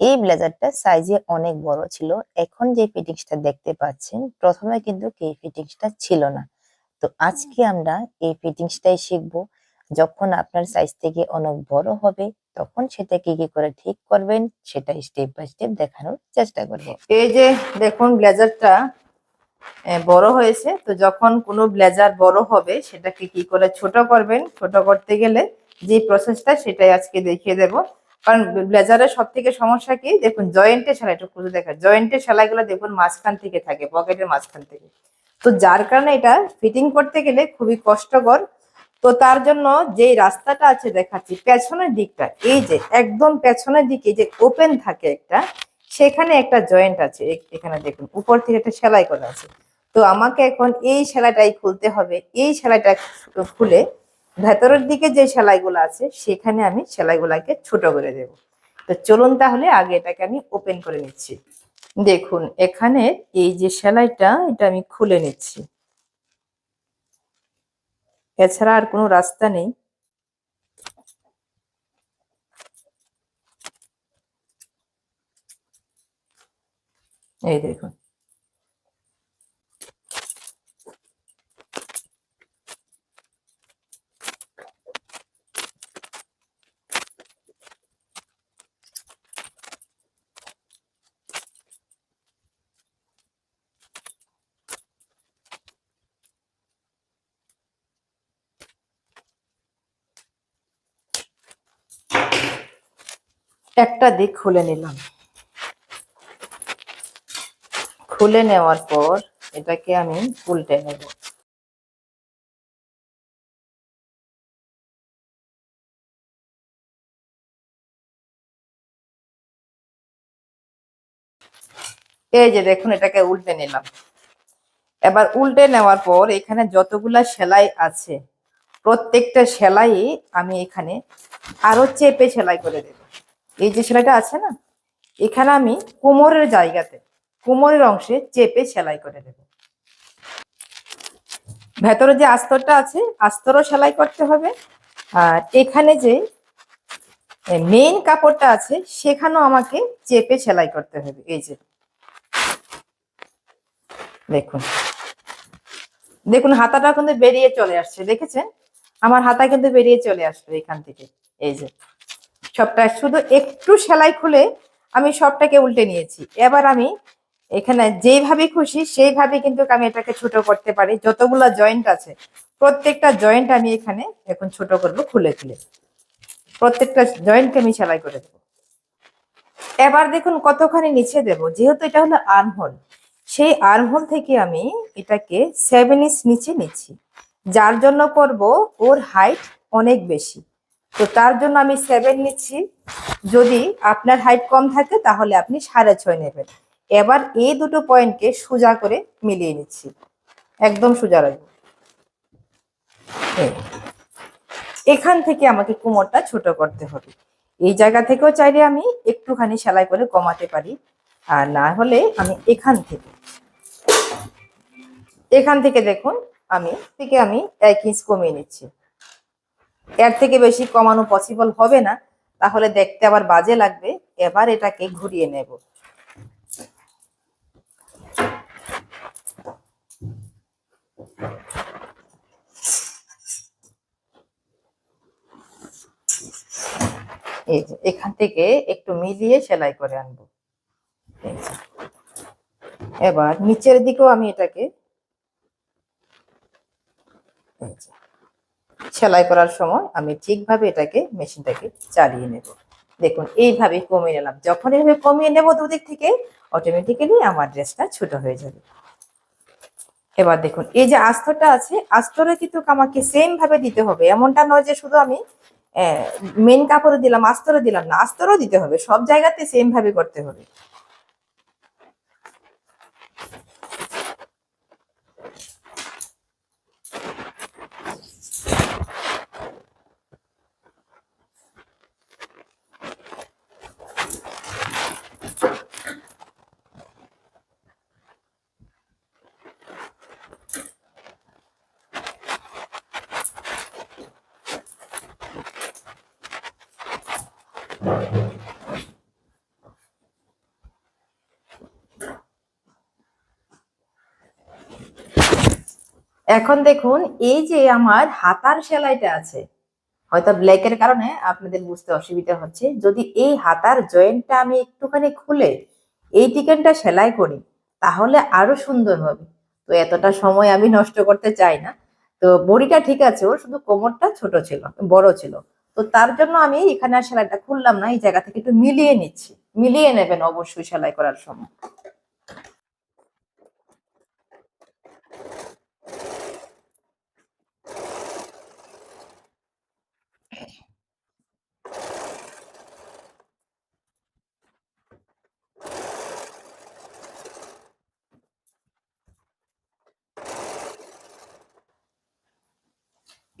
এই ব্লেজারটা সাইজে অনেক বড় ছিল। এখন যে ফিটিংসটা দেখতে পাচ্ছেন, প্রথমে কিন্তু এই ফিটিংসটা ছিল না। তো আজকে আমরা এই ফিটিংসটাই শিখব। যখন আপনার সাইজ থেকে অনেক বড় হবে, তখন সেটা কি কি করে ঠিক করবেন, সেটা স্টেপ বাই স্টেপ দেখানোর চেষ্টা করব। এই যে দেখুন, ব্লেজারটা বড় হয়েছে। তো যখন কোনো ব্লেজার বড় হবে, সেটাকে কি করে ছোট করবেন? ছোট করতে গেলে যে প্রসেসটা সেটাই আজকে দেখিয়ে দেব। কারণ ব্লেজারের সব থেকে সমস্যা কি? দেখুন, জয়েন্টের সেলাইটা খুঁজে দেখা জয়েন্টের সেলাইগুলো দেখুন মাঝখান থেকে থাকে, পকেটের মাঝখান থেকে। তো যার কারণে এটা ফিটিং করতে গেলে খুবই কষ্টকর। তো তার জন্য যেই রাস্তাটা আছে দেখাচ্ছি, পেছনের দিকটা, এই যে একদম পেছনের দিকে যে ওপেন থাকে একটা, সেখানে একটা জয়েন্ট আছে। এখানে দেখুন, উপর থেকে একটা সেলাই করা আছে। তো আমাকে এখন এই সেলাইটাই খুলতে হবে। এই সেলাইটা খুলে ভেতরের দিকে যে সেলাইগুলো আছে, সেখানে আমি সেলাইগুলাকে ছোট করে দেব। তো চলুন তাহলে আগে এটাকে আমি ওপেন করে নিচ্ছি। দেখুন, এখানে এই যে সেলাইটা, এটা আমি খুলে নিচ্ছি। এছাড়া আর কোনো রাস্তা নেই। এই দেখুন একটা দিক খুলে নিলাম। খুলে নেওয়ার পর এটাকে আমি উল্টে নেব। এই যে দেখুন, এটাকে উল্টে নিলাম। এবার উল্টে নেওয়ার পর এখানে যতগুলা সেলাই আছে, প্রত্যেকটা সেলাই আমি এখানে আরও চেপে সেলাই করে দেব। এই যে সেলাইটা আছে না, এখানে আমি কোমরের জায়গাতে, কোমরের অংশে চেপে সেলাই করে দেব। ভেতরে যে আস্তরটা আছে, আস্তরও সেলাই করতে হবে। আর এখানে যে মেইন কাপড়টা আছে, সেখানেও আমাকে চেপে সেলাই করতে হবে। এই যে, দেখুন। দেখুন, হাতাটা কিন্তু বেরিয়ে চলে আসছে, দেখেছেন? আমার হাতা কিন্তু বেরিয়ে চলে আসলো এখান থেকে। এই যে সবটা, শুধু একটু সেলাই খুলে আমি সবটাকে উল্টে নিয়েছি। এবার আমি এখানে যেইভাবে খুশি, সেইভাবে কিন্তু আমি এটাকে ছোট করতে পারি। যতগুলা জয়েন্ট আছে, প্রত্যেকটা জয়েন্ট আমি এখানে এখন ছোট করব, খুলে খুলে প্রত্যেকটা জয়েন্টকে আমি সেলাই করে দেবো। এবার দেখুন কতখানি নিচে দেব। যেহেতু এটা হলো আর্মহোল সেই আর্মহোল থেকে আমি এটাকে সেভেন ইঞ্চ নিচে নিচ্ছি। যার জন্য করব ওর হাইট অনেক বেশি। তো তার জন্য আমি সেভেন নিচ্ছি। যদি আপনার হাইট কম থাকে, তাহলে আপনি সাড়ে ছয় নেবেন। এবার এই দুটো পয়েন্টকে সোজা করে মিলিয়ে নিচ্ছি। একদম সোজা রাখব। এখান থেকে আমাকে কোমরটা ছোট করতে হবে। এই জায়গা থেকেও চাইলে আমি একটুখানি সেলাই করে কমাতে পারি। আর না হলে আমি এখান থেকে এখান থেকে দেখুন, আমি, থেকে আমি এক ইঞ্চ কমিয়ে নিচ্ছি। এর থেকে বেশি কমানো পসিবল হবে না। তাহলে দেখতে আবার বাজে লাগবে। এবার এটাকে ঘুরিয়ে নেব। এই এখান থেকে একটু মিলিয়ে সেলাই করে আনব। এবার নিচের দিকেও আমি এটাকে এই যে। সেলাই করার সময় আমি ঠিকভাবে এটাকে মেশিনটাকে চালিয়ে নেব। দেখুন, এইভাবে কমিয়ে নিলাম। যখন এইভাবে কমিয়ে নেব দুদিক থেকে অটোমেটিক্যালি আমার ড্রেসটা ছোট হয়ে যাবে। এবার দেখুন, এই যে আস্তরটা আছে, আস্তরে কিন্তু আমাকে সেম ভাবে দিতে হবে। এমনটা নয় যে শুধু আমি মেন কাপড়ে দিলাম, আস্তরে দিলাম না, আস্তরও দিতে হবে। সব জায়গাতে সেম ভাবে করতে হবে। এখন দেখুন, এই যে আমার হাতার সেলাইটা আছে, হয়তো ব্ল্যাকের কারণে আপনাদের বুঝতে অসুবিধা হচ্ছে, যদি এই হাতার জয়েন্টটা আমি একটুখানি খুলে এই টিকেনটা সেলাই করি, তাহলে আরও সুন্দর হবে। তো এতটা সময় আমি নষ্ট করতে চাই না। তো বড়িটা ঠিক আছে ও শুধু কোমরটা ছোট ছিল, বড় ছিল। তো তার জন্য আমি এখানে আর সেলাইটা খুললাম না, এই জায়গা থেকে একটু মিলিয়ে নিচ্ছি। মিলিয়ে নেবেন অবশ্যই সেলাই করার সময়।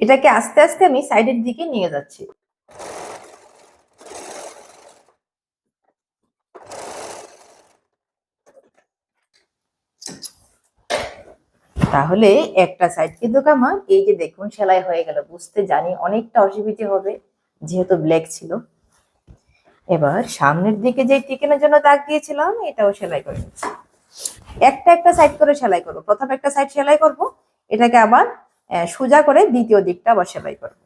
এটাকে আস্তে আস্তে আমি সাইডের দিকে নিয়ে যাচ্ছি। তাহলে একটা সাইড কিন্তু আমার এই যে দেখুন সেলাই হয়ে গেল, বুঝতে জানি অনেকটা অসুবিধে হবে, যেহেতু ব্ল্যাক ছিল। এবার সামনের দিকে যে টিকেনের জন্য দাগ দিয়েছিলাম, এটাও সেলাই করে একটা একটা সাইড করে সেলাই করব। প্রথম একটা সাইড সেলাই করব, এটাকে আবার সোজা করে দ্বিতীয় দিকটা আবার সেলাই করব।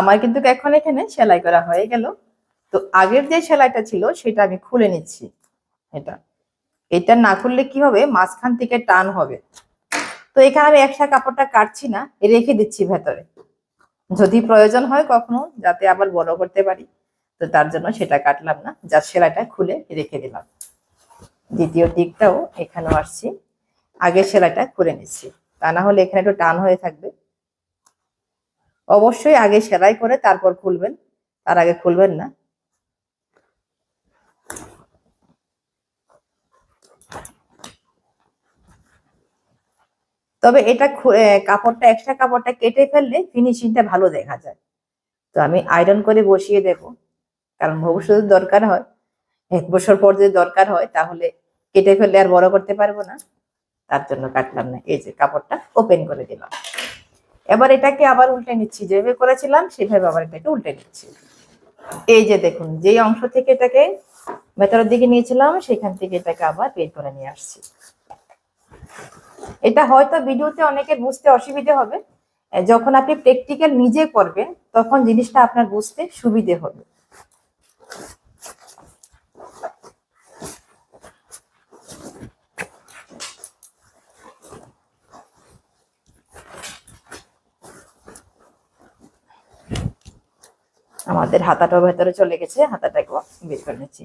আমার কিন্তু এখন এখানে সেলাই করা হয়ে গেল। তো আগের যে সেলাইটা ছিল, সেটা আমি খুলে নিচ্ছি। এটা। এটা না খুললে কি হবে? মাঝখান থেকে টান হবে। তো এখানে আমি একসা কাপড়টা কাটছি না, রেখে দিচ্ছি ভেতরে। যদি প্রয়োজন হয় কখনো, যাতে আবার বড় করতে পারি। তো তার জন্য সেটা কাটলাম না যার সেলাইটা খুলে রেখে দিলাম। দ্বিতীয় দিকটাও এখানেও আসছি। আগের সেলাইটা খুলে নিচ্ছি। তা না হলে এখানে একটু টান হয়ে থাকবে। অবশ্যই আগে সেলাই করে তারপর খুলবেন। তার আগে খুলবেন না। তবে এটা কাপড়টা এক্সট্রা কাপড়টা কেটে ফেললে ফিনিশিংটা ভালো দেখা যায়। তো আমি আয়রন করে বসিয়ে দেব, কারণ ভবিষ্যতে দরকার হয়। এক বছর পর যদি দরকার হয়, তাহলে কেটে ফেললে আর বড় করতে পারব না। তার জন্য কাটলাম না। এই যে কাপড়টা ওপেন করে দিলাম। এবার এটাকে আবার উল্টে নিচ্ছি, যেভাবে করেছিলাম সেভাবে আবার এটাকে উল্টে নিচ্ছি। এই যে দেখুন, যেই অংশ থেকে এটাকে ভেতরের দিকে নিয়েছিলাম, সেখান থেকে এটাকে আবার বের করে নিয়ে আসছি। এটা হয়তো ভিডিওতে অনেকের বুঝতে অসুবিধে হবে। যখন আপনি প্র্যাকটিক্যাল নিজে করবেন, তখন জিনিসটা আপনার বুঝতে সুবিধে হবে। আমাদের হাতাটাও ভেতরে চলে গেছে হাতাটাকে বের করে নিচ্ছি।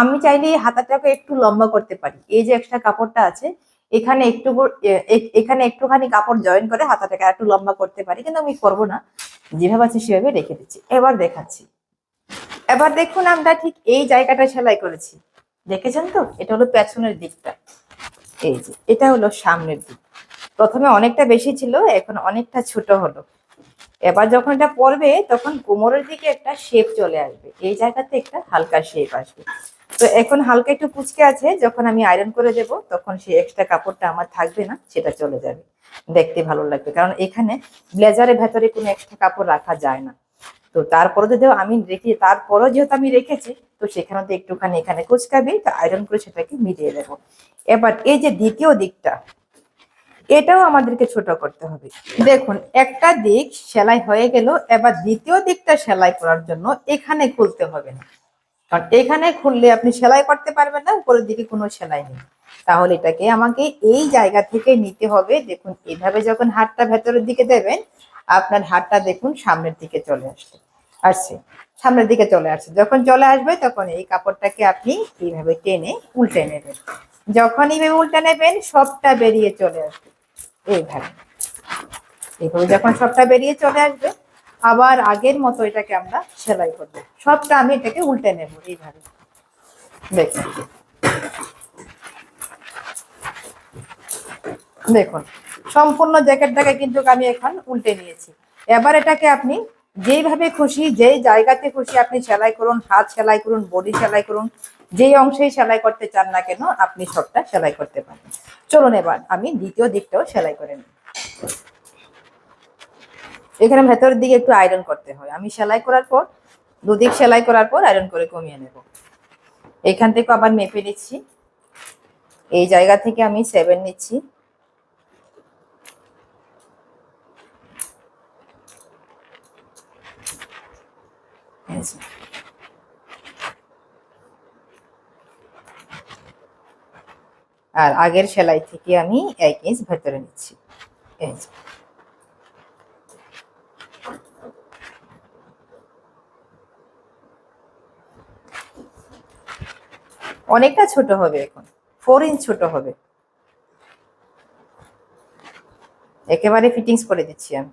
আমি চাইলে এই হাতাটাকে একটু লম্বা করতে পারি। এই যে এক্সট্রা কাপড়টা আছে, এখানে একটু এখানে একটুখানি কাপড় জয়েন করে হাতাটাকে একটু লম্বা করতে পারি, কিন্তু আমি করব না। যেভাবে আছে সেভাবে রেখে দিচ্ছি। এবার দেখাচ্ছি। এবার দেখুন আমরা ঠিক এই জায়গাটা সেলাই করেছি। দেখেছেন তো? এটা হলো পেছনের দিকটা। এই যে, এটা হলো সামনের দিক। প্রথমে অনেকটা বেশি ছিল, এখন অনেকটা ছোট হলো। এবার যখন এটা পরবে তখন কোমরের দিকে একটা শেপ চলে আসবে। এই জায়গাতে একটা হালকা শেপ আসবে। তো এখন হালকা একটু কুচকে আছে, যখন আমি আয়রন করে দেব, তখন সেই এক্সট্রা কাপড়টা আমার থাকবে না, সেটা চলে যাবে। দেখতে ভালো লাগবে, কারণ এখানে ব্লেজারের ভেতরে কোনো এক্সট্রা কাপড় রাখা যায় না। তো তারপরে যদি আমি রেখে, তারপরেও যেহেতু আমি রেখেছি, তো সেখানে তো একটুখানি এখানে কুচকাবি তো আয়রন করে সেটাকে মিলিয়ে দেবো। এবার এই যে দ্বিতীয় দিকটা এটাও আমাদেরকে ছোট করতে হবে। দেখুন, একটা দিক সেলাই হয়ে গেল, এবার দ্বিতীয় দিকটা সেলাই করার জন্য এখানে খুলতে হবে না। কারণ এখানে খুললে আপনি সেলাই করতে পারবেন না, উপরের দিকে কোনো সেলাই নেই। তাহলে এটাকে আমাকে এই জায়গা থেকে নিতে হবে। দেখুন, এভাবে যখন হাতটা ভেতরের দিকে দেবেন, আপনার হাতটা দেখুন সামনের দিকে চলে আসছে। আসছে, সামনের দিকে চলে আসছে। যখন চলে আসবে, তখন এই কাপড়টাকে আপনি এইভাবে টেনে উল্টে নেবেন। যখন এইভাবে উল্টে নেবেন, সবটা বেরিয়ে চলে আসবে। এইভাবে এইভাবে যখন সবটা বেরিয়ে চলে আসবে, আবার আগের মতো এটাকে আমরা সেলাই করব। সবটা আমি এটাকে উল্টে নেব এইভাবে। দেখুন। দেখুন, সম্পূর্ণ জ্যাকেটটাকে কিন্তু আমি এখন উল্টে নিয়েছি। এবার এটাকে আপনি যেইভাবে খুশি, যেই জায়গাতে খুশি আপনি সেলাই করুন, হাত সেলাই করুন, বডি সেলাই করুন যেই অংশেই সেলাই করতে চান না কেন, আপনি সবটা সেলাই করতে পারেন। চলুন এবার আমি দ্বিতীয় দিকটাও সেলাই করে নিই। এখানে ভেতরের দিকে একটু আয়রন করতে হয়। আমি সেলাই করার পর, দুদিক সেলাই করার পর আয়রন করে কমিয়ে নেব। এখান থেকে আবার মেপে নিচ্ছি। এই জায়গা থেকে আমি সেভেন নিচ্ছি এই যে। আর আগের সেলাই থেকে আমি এক ইঞ্চ ভেতরে নিচ্ছি। অনেকটা ছোট হবে এখন। ফোর ইঞ্চ ছোট হবে। একেবারে ফিটিংস করে দিচ্ছি আমি।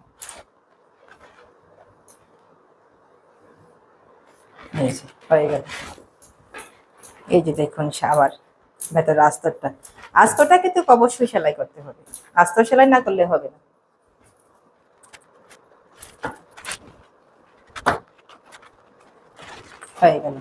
হয়ে গেল। এই যে দেখুন আবার ভেতরে আস্তরটা আস্তরটা কিন্তু অবশ্যই সেলাই করতে হবে। আস্তর সেলাই না করলে হবে না। হয়ে গেল।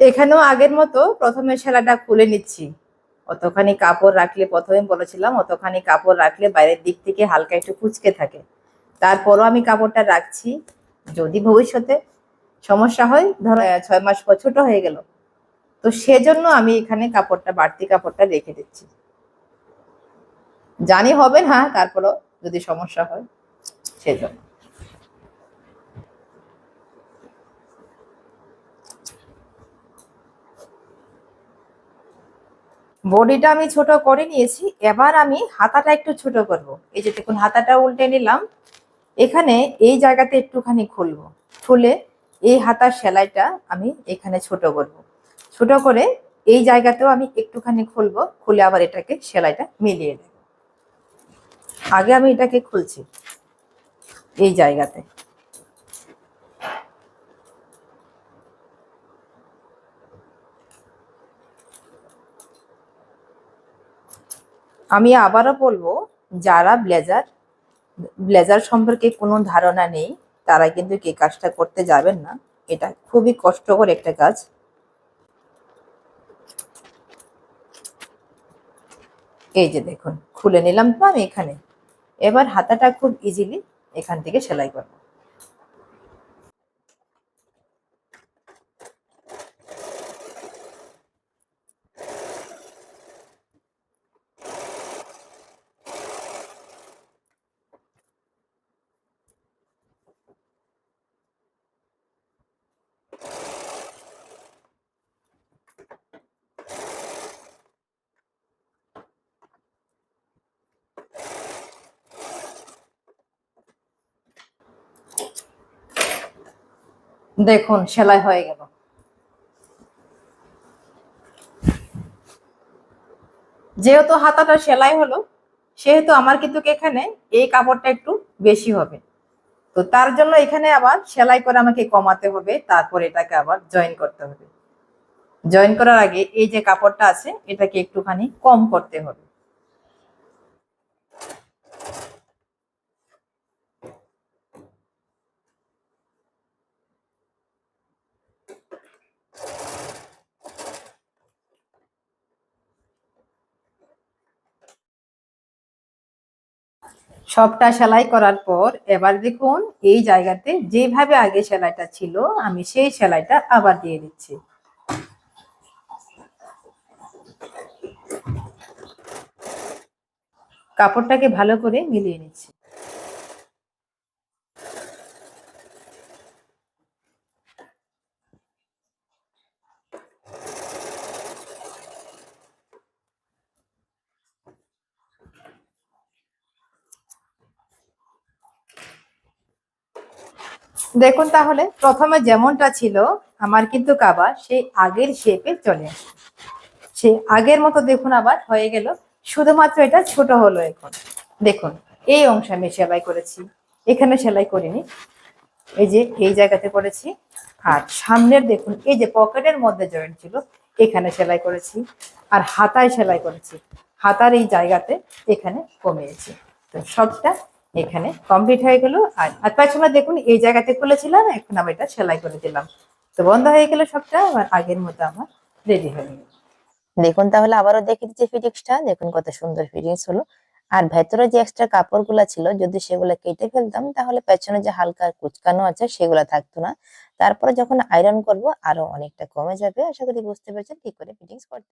এখানেও আগের মতো প্রথমে সেলাইটা খুলে নিচ্ছি। অতখানি কাপড় রাখলে প্রথমে বলেছিলাম, অতখানি কাপড় রাখলে বাইরের দিক থেকে হালকা একটু কুচকে থাকে। তারপরও আমি কাপড়টা রাখছি। যদি ভবিষ্যতে সমস্যা হয়, ধরো ছয় মাস পর ছোট হয়ে গেল। তো সেজন্য আমি এখানে কাপড়টা, বাড়তি কাপড়টা রেখে দিচ্ছি। জানি হবে না, তারপরও যদি সমস্যা হয়, সেজন্য। বডিটা আমি ছোট করে নিয়েছি। এবার আমি হাতাটা একটু ছোট করব। এই যে দেখুন, হাতাটা উল্টে নিলাম। এখানে এই জায়গাতে একটুখানি খুলবো। খুলে এই হাতার সেলাইটা আমি এখানে ছোট করব। ছোট করে এই জায়গাতেও আমি একটুখানি খুলবো। খুলে আবার এটাকে সেলাইটা মিলিয়ে দেব। আগে আমি এটাকে খুলছি। এই জায়গাতে। আমি আবারও বলব, যারা ব্লেজার ব্লেজার সম্পর্কে কোনো ধারণা নেই, তারা কিন্তু এই কাজটা করতে যাবেন না। এটা খুবই কষ্টকর একটা কাজ। এই যে দেখুন, খুলে নিলাম তো আমি এখানে। এবার হাতাটা খুব ইজিলি এখান থেকে সেলাই করব। দেখুন, সেলাই হয়ে গেল। যেহেতু হাতাটা সেলাই হলো, সেহেতু আমার কিন্তু এখানে এই কাপড়টা একটু বেশি হবে। তো তার জন্য এখানে আবার সেলাই করে আমাকে কমাতে হবে, তারপর এটাকে আবার জয়েন করতে হবে। জয়েন করার আগে এই যে কাপড়টা আছে, এটাকে একটুখানি কম করতে হবে। সবটা সেলাই করার পর এবার দেখুন এই জায়গাতে যেভাবে আগে সেলাইটা ছিল, আমি সেই সেলাইটা আবার দিয়ে দিচ্ছি। কাপড়টাকে ভালো করে মিলিয়ে নিচ্ছি। দেখুন তাহলে, প্রথমে যেমনটা ছিল, আমার কিন্তু কাবা সেই আগের শেপে চলে আসে। সে আগের মতো দেখুন আবার হয়ে গেল, শুধুমাত্র এটা ছোট হলো এখন। দেখুন, এই অংশ আমি সেলাই করেছি, এখানে সেলাই করিনি। এই যে, এই জায়গাতে করেছি। আর সামনের দেখুন, এই যে পকেটের মধ্যে জয়েন্ট ছিল, এখানে সেলাই করেছি। আর হাতায় সেলাই করেছি। হাতার এই জায়গাতে এখানে কমিয়েছি। তো সবটা এখানে কমপ্লিট হয়ে গেল। আর আর পেছনে দেখুন এই জায়গাতে খুলেছিলাম এখন আমি এটা সেলাই করে দিলাম। তো বন্ধ হয়ে গেল সবটা আবার আগের মতো আমার রেডি হয়ে গেল। দেখুন তাহলে আবারও দেখে দিচ্ছি ফিটিংসটা। দেখুন কত সুন্দর ফিটিংস হলো। আর ভেতরে যে এক্সট্রা কাপড়গুলো ছিল যদি সেগুলো কেটে ফেলতাম তাহলে পেছনে যে হালকা কুচকানো আছে সেগুলো থাকতো না। তারপরে যখন আয়রন করব আরও অনেকটা কমে যাবে। আশা করি বুঝতে পেরেছেন কি করে ফিটিংস করতে